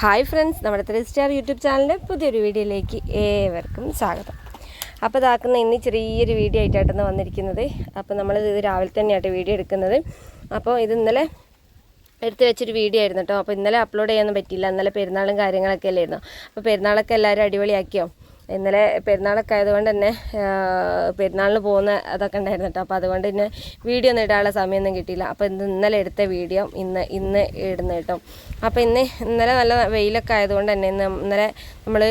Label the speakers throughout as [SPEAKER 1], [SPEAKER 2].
[SPEAKER 1] Hi friends നമ്മുടെ three star YouTube ചാനലിന്റെ പുതിയൊരു വീഡിയോയിലേക്ക് ഏവർക്കും സ്വാഗതം. അപ്പോൾ ഇതാക്കുന്ന ഇന്ന് ചെറിയൊരു വീഡിയോ ആയിട്ടാണ് വന്നിരിക്കുന്നത്. അപ്പോൾ നമ്മൾ ഇത് രാവിലെ തന്നെയായിട്ട് വീഡിയോ എടുക്കുന്നത്. അപ്പോൾ ഇത് ഇന്നലെ എടുത്ത് വെച്ചൊരു വീഡിയോ ആയിരുന്നു കേട്ടോ. അപ്പോൾ ഇന്നലെ അപ്ലോഡ് ചെയ്യാനൊന്നും പറ്റിയില്ല. ഇന്നലെ പെരുന്നാളും കാര്യങ്ങളൊക്കെ അല്ലായിരുന്നു? അപ്പോൾ പെരുന്നാളൊക്കെ എല്ലാവരും അടിപൊളിയാക്കിയോ? ഇന്നലെ പെരുന്നാളൊക്കെ ആയതുകൊണ്ട് തന്നെ പെരുന്നാളിന് പോകുന്ന അതൊക്കെ ഉണ്ടായിരുന്നു കേട്ടോ. അപ്പോൾ അതുകൊണ്ട് തന്നെ വീഡിയോ ഒന്നും ഇടാനുള്ള സമയമൊന്നും കിട്ടിയില്ല. അപ്പോൾ ഇന്ന് ഇന്നലെ എടുത്ത വീഡിയോ ഇന്ന് ഇന്ന് ഇടുന്നു കേട്ടോ. അപ്പോൾ ഇന്ന് ഇന്നലെ നല്ല വെയിലൊക്കെ ആയതുകൊണ്ട് തന്നെ ഇന്ന് ഇന്നലെ നമ്മൾ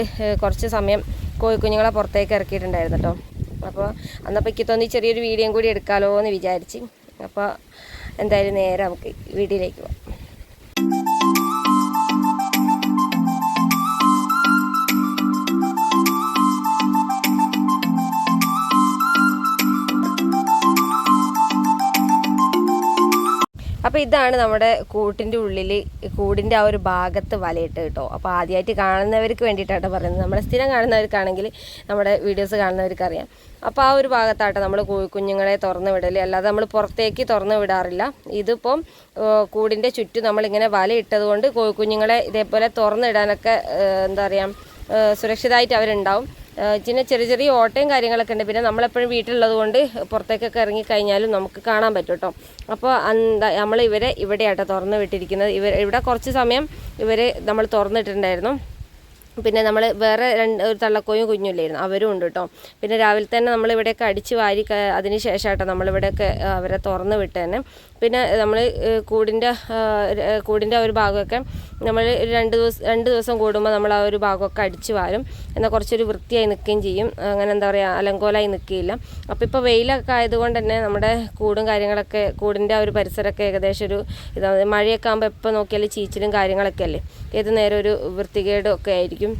[SPEAKER 1] കുറച്ച് സമയം കോഴിക്കുഞ്ഞുങ്ങളെ പുറത്തേക്ക് ഇറക്കിയിട്ടുണ്ടായിരുന്നു കേട്ടോ. അപ്പോൾ അന്നപ്പോൾ എനിക്ക് തോന്നി ചെറിയൊരു വീഡിയോയും കൂടി എടുക്കാമല്ലോ എന്ന് വിചാരിച്ച്. അപ്പോൾ എന്തായാലും നേരെ നമുക്ക് വീട്ടിലേക്ക് പോകാം അപ്പോൾ ഇതാണ് നമ്മുടെ കൂട്ടിന്റെ ഉള്ളിൽ കൂടിന്റെ ആ ഒരു ഭാഗത്ത് വലയിട്ട് കേട്ടോ. അപ്പോൾ ആദ്യമായിട്ട് കാണുന്നവർക്ക് വേണ്ടിയിട്ടാണ് പറയുന്നത്. നമ്മളെ സ്ഥിരം കാണുന്നവർക്കാണെങ്കിൽ നമ്മുടെ വീഡിയോസ് കാണുന്നവർക്ക് അറിയാം അപ്പോൾ ആ ഒരു ഭാഗത്താട്ടോ നമ്മൾ കുഞ്ഞുങ്ങളെ തുറന്ന് വിടൽ അല്ലാതെ നമ്മൾ പുറത്തേക്ക് തുറന്ന് വിടാറില്ല. ഇതിപ്പം കൂടിന്റെ ചുറ്റും നമ്മളിങ്ങനെ വല ഇട്ടത് കൊണ്ട് കോഴിക്കുഞ്ഞുങ്ങളെ ഇതേപോലെ തുറന്നിടാനൊക്കെ എന്താ പറയുക സുരക്ഷിതമായിട്ട് അവരുണ്ടാവും. പിന്നെ ചെറിയ ചെറിയ ഓട്ടയും കാര്യങ്ങളൊക്കെ ഉണ്ട്. പിന്നെ നമ്മളെപ്പോഴും വീട്ടിലുള്ളത് കൊണ്ട് പുറത്തേക്കൊക്കെ ഇറങ്ങിക്കഴിഞ്ഞാലും നമുക്ക് കാണാൻ പറ്റും കേട്ടോ. അപ്പോൾ എന്താ നമ്മൾ ഇവരെ ഇവിടെയാട്ടോ തുറന്ന് വിട്ടിരിക്കുന്നത്. ഇവർ ഇവിടെ കുറച്ച് സമയം ഇവരെ നമ്മൾ തുറന്നിട്ടുണ്ടായിരുന്നു. പിന്നെ നമ്മൾ വേറെ രണ്ട് ഒരു തള്ളക്കോയും കുഞ്ഞില്ലായിരുന്നു അവരും ഉണ്ട് കേട്ടോ. പിന്നെ രാവിലെ തന്നെ നമ്മളിവിടെയൊക്കെ അടിച്ച് വാരി അതിന് ശേഷമായിട്ടോ നമ്മളിവിടെയൊക്കെ അവരെ തുറന്ന് വിട്ടേനെ. പിന്നെ നമ്മൾ കൂടിന്റെ കൂടിന്റെ ഒരു ഭാഗമൊക്കെ നമ്മൾ രണ്ട് ദിവസം രണ്ട് ദിവസം കൂടുമ്പോൾ നമ്മൾ ആ ഒരു ഭാഗമൊക്കെ അടിച്ചു വാരും. എന്നാൽ കുറച്ചൊരു വൃത്തിയായി നിൽക്കുകയും ചെയ്യും. അങ്ങനെ എന്താ പറയുക അലങ്കോലായി നിൽക്കുകയില്ല അപ്പോൾ ഇപ്പോൾ വെയിലൊക്കെ ആയതുകൊണ്ട് തന്നെ നമ്മുടെ കൂടും കാര്യങ്ങളൊക്കെ കൂടിന്റെ ആ ഒരു പരിസരമൊക്കെ ഏകദേശം ഒരു ഇതാ മഴയൊക്കെ ആകുമ്പോൾ എപ്പോൾ നോക്കിയാലും ചീച്ചിലും കാര്യങ്ങളൊക്കെ അല്ലേ? ഏത് നേരം ഒരു വൃത്തികേടും ഒക്കെ ആയിരിക്കും.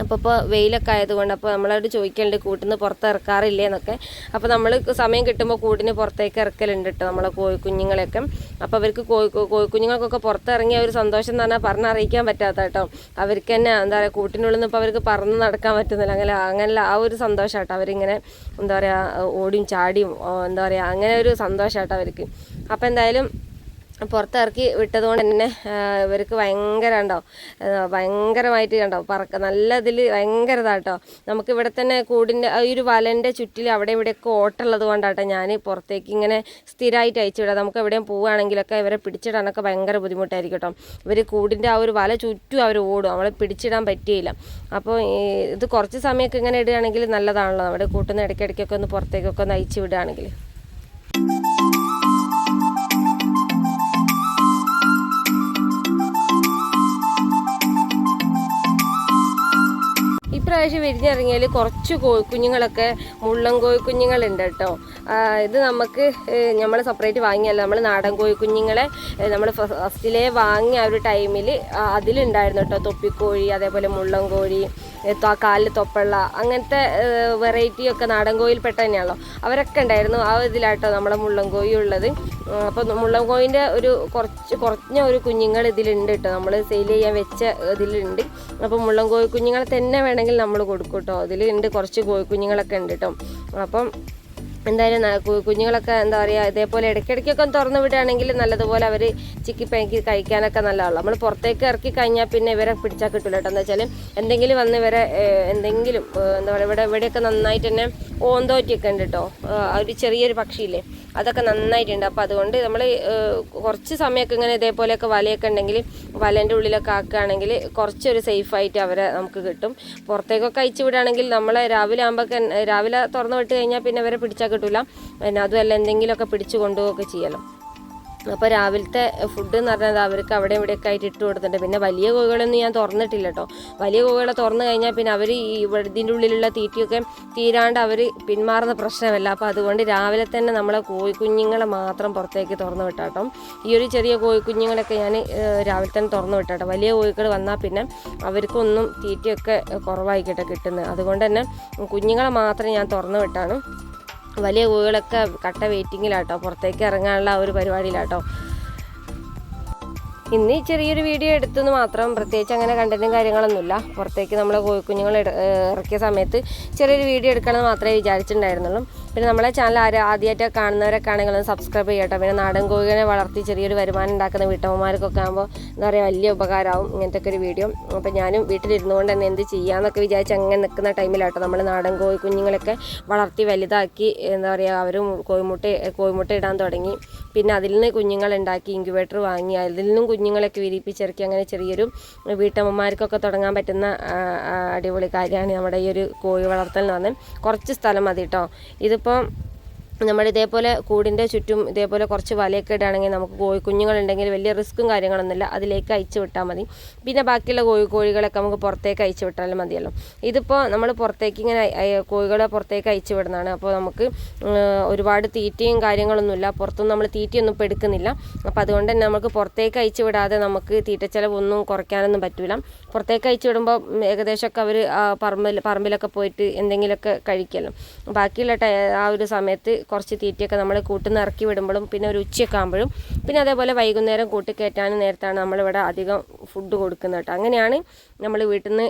[SPEAKER 1] അപ്പോൾ ഇപ്പോൾ വെയിലൊക്കെ ആയതുകൊണ്ട് അപ്പോൾ നമ്മളോട് ചോദിക്കലുണ്ട് കൂട്ടിൽ നിന്ന് പുറത്ത് ഇറക്കാറില്ലേ? എന്നൊക്കെ. അപ്പോൾ നമ്മൾ സമയം കിട്ടുമ്പോൾ കൂടിന് പുറത്തേക്ക് ഇറക്കലുണ്ട് കേട്ടോ നമ്മളെ കോഴിക്കുഞ്ഞുങ്ങളെയൊക്കെ. അപ്പോൾ അവർക്ക് കോഴി കോഴിക്കുഞ്ഞുങ്ങൾക്കൊക്കെ പുറത്തിറങ്ങിയ ഒരു സന്തോഷം എന്ന് പറഞ്ഞാൽ പറഞ്ഞറിയിക്കാൻ പറ്റാത്ത കേട്ടോ അവർക്ക് തന്നെ എന്താ പറയുക കൂട്ടിനുള്ളിൽ നിന്ന് ഇപ്പോൾ അവർക്ക് പറന്ന് നടക്കാൻ പറ്റുന്നില്ല. അങ്ങനെ അങ്ങനെ ആ ഒരു സന്തോഷമാട്ടോ അവരിങ്ങനെ എന്താ പറയുക ഓടിയും ചാടിയും എന്താ പറയുക അങ്ങനെ ഒരു സന്തോഷമാട്ടോ അവർക്ക്. അപ്പോൾ എന്തായാലും പുറത്തിറക്കി വിട്ടതുകൊണ്ട് തന്നെ ഇവർക്ക് ഭയങ്കര ഉണ്ടോ ഭയങ്കരമായിട്ട് കണ്ടോ പറക്ക നല്ല ഇതിൽ ഭയങ്കര ഇതാട്ടോ നമുക്ക് ഇവിടെ തന്നെ കൂടിന്റെ ഈ ഒരു വലന്റെ ചുറ്റിൽ അവിടെ ഇവിടെയൊക്കെ ഓട്ടമുള്ളത് കൊണ്ടാട്ടോ ഞാൻ പുറത്തേക്ക് ഇങ്ങനെ സ്ഥിരമായിട്ട് അയച്ചു വിടാം. നമുക്ക് എവിടെയും പോവുകയാണെങ്കിലൊക്കെ ഇവരെ പിടിച്ചിടാനൊക്കെ ഭയങ്കര ബുദ്ധിമുട്ടായിരിക്കും കേട്ടോ ഇവർ കൂടിന്റെ ആ ഒരു വല ചുറ്റും അവർ ഓടും. അവളെ പിടിച്ചിടാൻ പറ്റിയില്ല. അപ്പോൾ ഇത് കുറച്ച് സമയമൊക്കെ ഇങ്ങനെ ഇടുകയാണെങ്കിൽ നല്ലതാണല്ലോ. നമ്മുടെ കൂട്ടുന്ന ഇടയ്ക്കിടയ്ക്കൊക്കെ ഒന്ന് പുറത്തേക്കൊക്കെ ഒന്ന് അയച്ചു വിടുകയാണെങ്കിൽ. ഇപ്രാവശ്യം വിരിഞ്ഞിറങ്ങിയാൽ കുറച്ച് കോഴിക്കുഞ്ഞുങ്ങളൊക്കെ മുള്ളൻ കോഴിക്കുഞ്ഞുങ്ങളുണ്ട് കേട്ടോ. ഇത് നമുക്ക് നമ്മൾ സെപ്പറേറ്റ് വാങ്ങിയല്ല. നമ്മൾ നാടൻ കോഴിക്കുഞ്ഞുങ്ങളെ നമ്മൾ ഫസ്റ്റിലേ വാങ്ങിയ ഒരു ടൈമിൽ അതിലുണ്ടായിരുന്നു കേട്ടോ തൊപ്പിക്കോഴി അതേപോലെ മുള്ളൻ കോഴി കാലിൽ തൊപ്പള്ള അങ്ങനത്തെ വെറൈറ്റി ഒക്കെ നാടൻ കോഴിയിൽപ്പെട്ട തന്നെയാണല്ലോ. അവരൊക്കെ ഉണ്ടായിരുന്നു ആ ഇതിലാട്ടോ നമ്മളെ മുള്ളൻ കോഴി ഉള്ളത്. അപ്പോൾ മുള്ളൻ കോഴിന്റെ ഒരു കുറച്ച് കുറഞ്ഞ ഒരു കുഞ്ഞുങ്ങൾ ഇതിലുണ്ട് കേട്ടോ. നമ്മൾ സെയിൽ ചെയ്യാൻ വെച്ച ഇതിലുണ്ട്. അപ്പോൾ മുള്ളൻ കോഴി കുഞ്ഞുങ്ങളെ തന്നെ വേണമെങ്കിൽ നമ്മൾ കൊടുക്കും കേട്ടോ അതിലുണ്ട് കുറച്ച് കോഴിക്കുഞ്ഞുങ്ങളൊക്കെ ഉണ്ട് കേട്ടോ അപ്പം എന്തായാലും കുഞ്ഞുങ്ങളൊക്കെ എന്താ പറയുക ഇതേപോലെ ഇടയ്ക്കിടയ്ക്കൊക്കെ ഒന്ന് തുറന്നു വിടുകയാണെങ്കിൽ നല്ലതുപോലെ അവർ ചിക്കി പെങ്കി കഴിക്കാനൊക്കെ നല്ലതാണല്ലോ. നമ്മൾ പുറത്തേക്ക് ഇറക്കി കഴിഞ്ഞാൽ പിന്നെ ഇവരെ പിടിച്ചാൽ കിട്ടില്ല കേട്ടോ. എന്താ വെച്ചാൽ എന്തെങ്കിലും വന്ന് ഇവരെ എന്തെങ്കിലും എന്താ പറയുക ഇവിടെ ഇവിടെയൊക്കെ നന്നായിട്ട് തന്നെ ഓന്തോറ്റിയൊക്കെ ഉണ്ട് കേട്ടോ. ഒരു ചെറിയൊരു പക്ഷിയില്ലേ അതൊക്കെ നന്നായിട്ടുണ്ട്. അപ്പോൾ അതുകൊണ്ട് നമ്മൾ കുറച്ച് സമയമൊക്കെ ഇങ്ങനെ ഇതേപോലെയൊക്കെ വലയൊക്കെ ഉണ്ടെങ്കിൽ വലേന്റെ ഉള്ളിലൊക്കെ ആക്കുകയാണെങ്കിൽ കുറച്ചൊരു സേഫായിട്ട് അവരെ നമുക്ക് കിട്ടും. പുറത്തേക്കൊക്കെ അയച്ചു വിടുകയാണെങ്കിൽ നമ്മളെ രാവിലെ ആകുമ്പോൾ രാവിലെ തുറന്നു വിട്ട് കഴിഞ്ഞാൽ പിന്നെ അവരെ പിടിച്ചാൽ കിട്ടില്ല പിന്നെ അതുമല്ല എന്തെങ്കിലുമൊക്കെ പിടിച്ചു കൊണ്ടുപോവുകയൊക്കെ ചെയ്യലോ. അപ്പോൾ രാവിലത്തെ ഫുഡ് എന്ന് പറഞ്ഞാൽ അവർക്ക് അവിടെ ഇവിടെയൊക്കെ ആയിട്ട് ഇട്ട് കൊടുത്തിട്ടുണ്ട്. പിന്നെ വലിയ കോഴികളൊന്നും ഞാൻ തുറന്നിട്ടില്ല കേട്ടോ. വലിയ കോഴികളെ തുറന്നു കഴിഞ്ഞാൽ പിന്നെ അവർ ഈ ഇതിന്റെ ഉള്ളിലുള്ള തീറ്റിയൊക്കെ തീരാണ്ട് അവർ പിന്മാറുന്ന പ്രശ്നമല്ല. അപ്പോൾ അതുകൊണ്ട് രാവിലെ തന്നെ നമ്മളെ കോഴിക്കുഞ്ഞുങ്ങളെ മാത്രം പുറത്തേക്ക് തുറന്നു വിട്ടാട്ടോ ഈ ഒരു ചെറിയ കോഴിക്കുഞ്ഞുങ്ങളൊക്കെ ഞാൻ രാവിലെ തന്നെ തുറന്നു വിട്ടാട്ടോ വലിയ കോഴികൾ വന്നാൽ പിന്നെ അവർക്കൊന്നും തീറ്റിയൊക്കെ കുറവായിക്കട്ടെ കിട്ടുന്നത്. അതുകൊണ്ട് തന്നെ കുഞ്ഞുങ്ങളെ മാത്രം ഞാൻ തുറന്നു വിട്ടാണ്. വലിയ കോഴികളൊക്കെ കട്ട വെയിറ്റിങ്ങിലാട്ടോ. പുറത്തേക്ക് ഇറങ്ങാനുള്ള ഒരു പരിപാടിയിലാട്ടോ. ഇന്ന് ചെറിയൊരു വീഡിയോ എടുത്തെന്ന് മാത്രം പ്രത്യേകിച്ച് അങ്ങനെ കണ്ടന്റും കാര്യങ്ങളൊന്നുമില്ല. പുറത്തേക്ക് നമ്മൾ കോഴിക്കുഞ്ഞുങ്ങൾ ഇറക്കിയ സമയത്ത് ചെറിയൊരു വീഡിയോ എടുക്കണമെന്ന് മാത്രമേ വിചാരിച്ചിട്ടുണ്ടായിരുന്നുള്ളൂ. പിന്നെ നമ്മളെ ചാനൽ ആരും ആദ്യമായിട്ട് കാണുന്നവരൊക്കെ ആണെങ്കിൽ ഒന്ന് സബ്സ്ക്രൈബ് ചെയ്യട്ടോ. പിന്നെ നാടൻ കോഴികളെ വളർത്തി ചെറിയൊരു വരുമാനം ഉണ്ടാക്കുന്ന വീട്ടമ്മമാർക്കൊക്കെ ആകുമ്പോൾ എന്താ പറയുക വലിയ ഉപകാരമാവും ഇങ്ങനത്തെ ഒക്കെ ഒരു വീഡിയോ അപ്പോൾ ഞാനും വീട്ടിലിരുന്നു കൊണ്ട് തന്നെ എന്ത് ചെയ്യാമെന്നൊക്കെ വിചാരിച്ച് അങ്ങനെ നിൽക്കുന്ന ടൈമിലാട്ടോ നമ്മൾ നാടൻ കോഴി കുഞ്ഞുങ്ങളൊക്കെ വളർത്തി വലുതാക്കി എന്താ പറയുക അവർ കോഴിമുട്ട കോഴിമുട്ട ഇടാൻ തുടങ്ങി. പിന്നെ അതിൽ നിന്ന് കുഞ്ഞുങ്ങളുണ്ടാക്കി ഇൻക്യുബേറ്റർ വാങ്ങി. അതിൽ നിന്നും കുഞ്ഞുങ്ങളൊക്കെ വിരിപ്പിച്ചിറക്കി അങ്ങനെ ചെറിയൊരു വീട്ടമ്മമാർക്കൊക്കെ തുടങ്ങാൻ പറ്റുന്ന അടിപൊളി കാര്യമാണ് നമ്മുടെ ഈ ഒരു കോഴി വളർത്തൽ എന്ന് പറഞ്ഞാൽ. കുറച്ച് സ്ഥലം മതി കേട്ടോ ഇതിപ്പോൾ നമ്മൾ ഇതേപോലെ കൂടിന്റെ ചുറ്റും ഇതേപോലെ കുറച്ച് വലയൊക്കെ ഇടുകയാണെങ്കിൽ നമുക്ക് കോഴി കുഞ്ഞുങ്ങളുണ്ടെങ്കിൽ വലിയ റിസ്ക്കും കാര്യങ്ങളൊന്നുമില്ല. അതിലേക്ക് അയച്ചു വിട്ടാൽ മതി. പിന്നെ ബാക്കിയുള്ള കോഴി കോഴികളൊക്കെ നമുക്ക് പുറത്തേക്ക് അയച്ചു വിട്ടാലും മതിയല്ലോ. ഇതിപ്പോൾ നമ്മൾ പുറത്തേക്ക് ഇങ്ങനെ കോഴികളെ പുറത്തേക്ക് അയച്ചു വിടുന്നതാണ്. അപ്പോൾ നമുക്ക് ഒരുപാട് തീറ്റയും കാര്യങ്ങളൊന്നുമില്ല. പുറത്തുനിന്ന് നമ്മൾ തീറ്റയൊന്നും ഇപ്പോൾ എടുക്കുന്നില്ല. അപ്പോൾ അതുകൊണ്ട് തന്നെ നമുക്ക് പുറത്തേക്ക് അയച്ചു വിടാതെ നമുക്ക് തീറ്റച്ചെലവൊന്നും കുറയ്ക്കാനൊന്നും പറ്റില്ല പുറത്തേക്ക് അയച്ചു വിടുമ്പോൾ ഏകദേശം ഏകദേശമൊക്കെ അവർ പറമ്പിൽ പറമ്പിലൊക്കെ പോയിട്ട് എന്തെങ്കിലുമൊക്കെ കഴിക്കല്ലോ. ബാക്കിയുള്ള ആ ഒരു സമയത്ത് കുറച്ച് തീറ്റയൊക്കെ നമ്മൾ കൂട്ടുന്ന ഇറക്കി വിടുമ്പോഴും പിന്നെ ഒരു ഉച്ചയൊക്കെ ആകുമ്പോഴും പിന്നെ അതേപോലെ വൈകുന്നേരം കൂട്ടിക്കയറ്റാനും നേരത്താണ് നമ്മളിവിടെ അധികം ഫുഡ് കൊടുക്കുന്നത് കേട്ടോ അങ്ങനെയാണ് നമ്മൾ വീട്ടിൽ നിന്ന്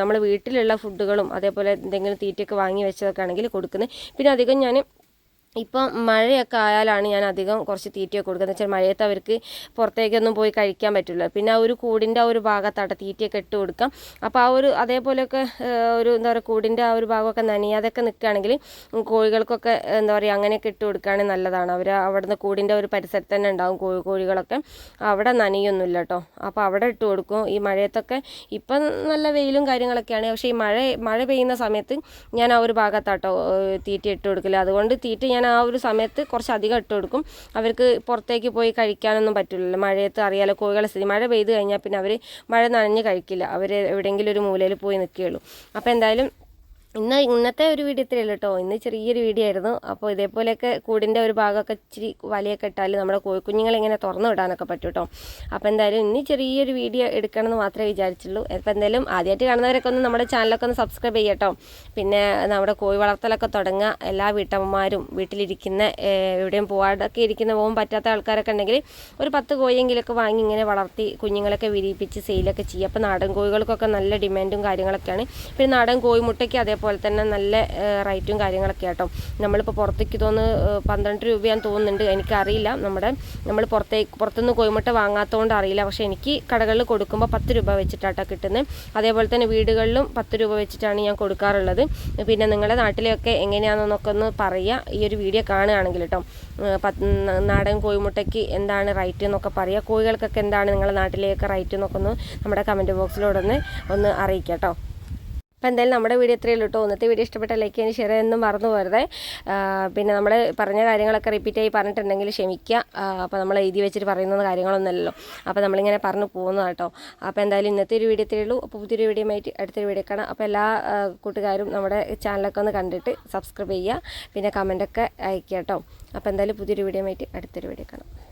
[SPEAKER 1] നമ്മൾ വീട്ടിലുള്ള ഫുഡുകളും അതേപോലെ എന്തെങ്കിലും തീറ്റയൊക്കെ വാങ്ങി വെച്ചതൊക്കെ ആണെങ്കിൽ കൊടുക്കുന്നത്. പിന്നെ അധികം ഞാൻ ഇപ്പം മഴയൊക്കെ ആയാലാണ് ഞാൻ അധികം കുറച്ച് തീറ്റയൊക്കെ കൊടുക്കുന്നത്. വെച്ചാൽ മഴയത്ത് അവർക്ക് പുറത്തേക്കൊന്നും പോയി കഴിക്കാൻ പറ്റില്ല. പിന്നെ ആ ഒരു കൂടിന്റെ ആ ഒരു ഭാഗത്താട്ട തീറ്റയൊക്കെ ഇട്ട് കൊടുക്കാം. അപ്പോൾ ആ ഒരു അതേപോലെയൊക്കെ ഒരു എന്താ പറയുക കൂടിന്റെ ആ ഒരു ഭാഗമൊക്കെ നനയാതൊക്കെ നിൽക്കുകയാണെങ്കിൽ കോഴികൾക്കൊക്കെ എന്താ പറയുക അങ്ങനെയൊക്കെ ഇട്ട് കൊടുക്കുകയാണെങ്കിൽ നല്ലതാണ്. അവർ അവിടുന്ന് കൂടിന്റെ ഒരു പരിസരത്ത് തന്നെ ഉണ്ടാവും കോഴി കോഴികളൊക്കെ. അവിടെ നനയൊന്നുമില്ല കേട്ടോ. അപ്പോൾ അവിടെ ഇട്ട് കൊടുക്കും. ഈ മഴയത്തൊക്കെ ഇപ്പം നല്ല വെയിലും കാര്യങ്ങളൊക്കെയാണ്. പക്ഷേ ഈ മഴ മഴ പെയ്യുന്ന സമയത്ത് ഞാൻ ആ ഒരു ഭാഗത്താട്ടോ തീറ്റ ഇട്ട് കൊടുക്കില്ല അതുകൊണ്ട് തീറ്റ ഞാൻ ആ ഒരു സമയത്ത് കുറച്ച് അധികം ഇട്ട് കൊടുക്കും. അവർക്ക് പുറത്തേക്ക് പോയി കഴിക്കാനൊന്നും പറ്റില്ലല്ലോ. മഴയത്ത് അറിയാലോ കോഴികളെ സ്ഥിതി. മഴ പെയ്ത് കഴിഞ്ഞാൽ പിന്നെ അവർ മഴ നനഞ്ഞ് കഴിക്കില്ല. അവർ എവിടെയെങ്കിലും ഒരു മൂലയിൽ പോയി നിൽക്കുകയുള്ളൂ അപ്പോൾ എന്തായാലും ഇന്ന് ഇന്നത്തെ ഒരു വീഡിയോ ഇത്രയല്ല കേട്ടോ. ഇന്ന് ചെറിയൊരു വീഡിയോ ആയിരുന്നു. അപ്പോൾ ഇതേപോലെയൊക്കെ കൂടിന്റെ ഒരു ഭാഗമൊക്കെ ഇച്ചിരി വലയൊക്കെ ഇട്ടാൽ നമ്മുടെ കോഴിക്കുഞ്ഞുങ്ങളെ ഇങ്ങനെ തുറന്നു വിടാനൊക്കെ പറ്റും കേട്ടോ. അപ്പോൾ എന്തായാലും ഇന്ന് ചെറിയൊരു വീഡിയോ എടുക്കണമെന്ന് മാത്രമേ വിചാരിച്ചുള്ളൂ. ഇപ്പോൾ എന്തായാലും ആദ്യമായിട്ട് കാണുന്നവരൊക്കെ ഒന്ന് നമ്മുടെ ചാനലൊക്കെ ഒന്ന് സബ്സ്ക്രൈബ് ചെയ്യട്ടോ പിന്നെ നമ്മുടെ കോഴി വളർത്തലൊക്കെ തുടങ്ങുക. എല്ലാ വീട്ടമ്മമാരും വീട്ടിലിരിക്കുന്ന എവിടെയും പോകാതൊക്കെ ഇരിക്കുന്ന പോകാൻ പറ്റാത്ത ആൾക്കാരൊക്കെ ഉണ്ടെങ്കിൽ ഒരു പത്ത് കോഴിയെങ്കിലൊക്കെ വാങ്ങി ഇങ്ങനെ വളർത്തി കുഞ്ഞുങ്ങളൊക്കെ വിരിയിപ്പിച്ച് സെയിലൊക്കെ ചെയ്യുക. അപ്പോൾ നാടൻ കോഴികൾക്കൊക്കെ നല്ല ഡിമാൻഡും കാര്യങ്ങളൊക്കെയാണ്. പിന്നെ നാടൻ കോഴിമുട്ടയ്ക്ക് അതേപോലെ തന്നെ നല്ല റേറ്റും കാര്യങ്ങളൊക്കെ ആട്ടോ. നമ്മളിപ്പോൾ പുറത്തേക്ക് തോന്നുന്നു പന്ത്രണ്ട് രൂപയാന്ന് തോന്നുന്നുണ്ട്. എനിക്കറിയില്ല. നമ്മുടെ നമ്മൾ പുറത്തേക്ക് പുറത്തുനിന്ന് കോഴിമുട്ട വാങ്ങാത്തതുകൊണ്ട് അറിയില്ല. പക്ഷേ എനിക്ക് കടകളിൽ കൊടുക്കുമ്പോൾ പത്ത് രൂപ വെച്ചിട്ടാട്ടോ കിട്ടുന്നത് അതേപോലെ തന്നെ വീടുകളിലും പത്ത് രൂപ വെച്ചിട്ടാണ് ഞാൻ കൊടുക്കാറുള്ളത്. പിന്നെ നിങ്ങളുടെ നാട്ടിലെയൊക്കെ എങ്ങനെയാണെന്നൊക്കെ ഒന്ന് പറയുക ഈ ഒരു വീഡിയോ കാണുകയാണെങ്കിൽ കേട്ടോ നാടൻ കോഴിമുട്ടയ്ക്ക് എന്താണ് റേറ്റ് എന്നൊക്കെ പറയുക കോഴികൾക്കൊക്കെ എന്താണ് നിങ്ങളുടെ നാട്ടിലേക്ക് റേറ്റ് എന്നൊക്കെ ഒന്ന് നമ്മുടെ കമന്റ് ബോക്സിലൂടെ ഒന്ന് ഒന്ന് അറിയിക്കാം കേട്ടോ അപ്പോൾ എന്തായാലും നമ്മുടെ വീഡിയോ ഇത്രയേ ഉള്ളൂ കേട്ടോ. ഇന്നത്തെ വീഡിയോ ഇഷ്ടപ്പെട്ട ലൈക്ക് ചെയ്യാൻ ഷെയർ എന്നും മറന്നു പോരുതേ പിന്നെ നമ്മൾ പറഞ്ഞ കാര്യങ്ങളൊക്കെ റിപ്പീറ്റ് ആയി പറഞ്ഞിട്ടുണ്ടെങ്കിൽ ക്ഷമിക്കുക. അപ്പോൾ നമ്മൾ എഴുതി വെച്ചിട്ട് പറയുന്ന കാര്യങ്ങളൊന്നുമല്ലല്ലോ. അപ്പോൾ നമ്മളിങ്ങനെ പറഞ്ഞു പോകുന്നതാണ് കേട്ടോ. അപ്പോൾ എന്തായാലും ഇന്നത്തെ ഒരു വീഡിയോ ഇത്രയേ ഉള്ളൂ. അപ്പോൾ പുതിയൊരു വീഡിയോ ആയിട്ട് അടുത്തൊരു വീഡിയോ കാണാം. അപ്പോൾ എല്ലാ കൂട്ടുകാരും നമ്മുടെ ചാനലൊക്കെ ഒന്ന് കണ്ടിട്ട് സബ്സ്ക്രൈബ് ചെയ്യുക. പിന്നെ കമന്റൊക്കെ അയക്കുക കേട്ടോ. അപ്പോൾ എന്തായാലും പുതിയൊരു വീഡിയോ ആയിട്ട് അടുത്തൊരു വീഡിയോ കാണാം.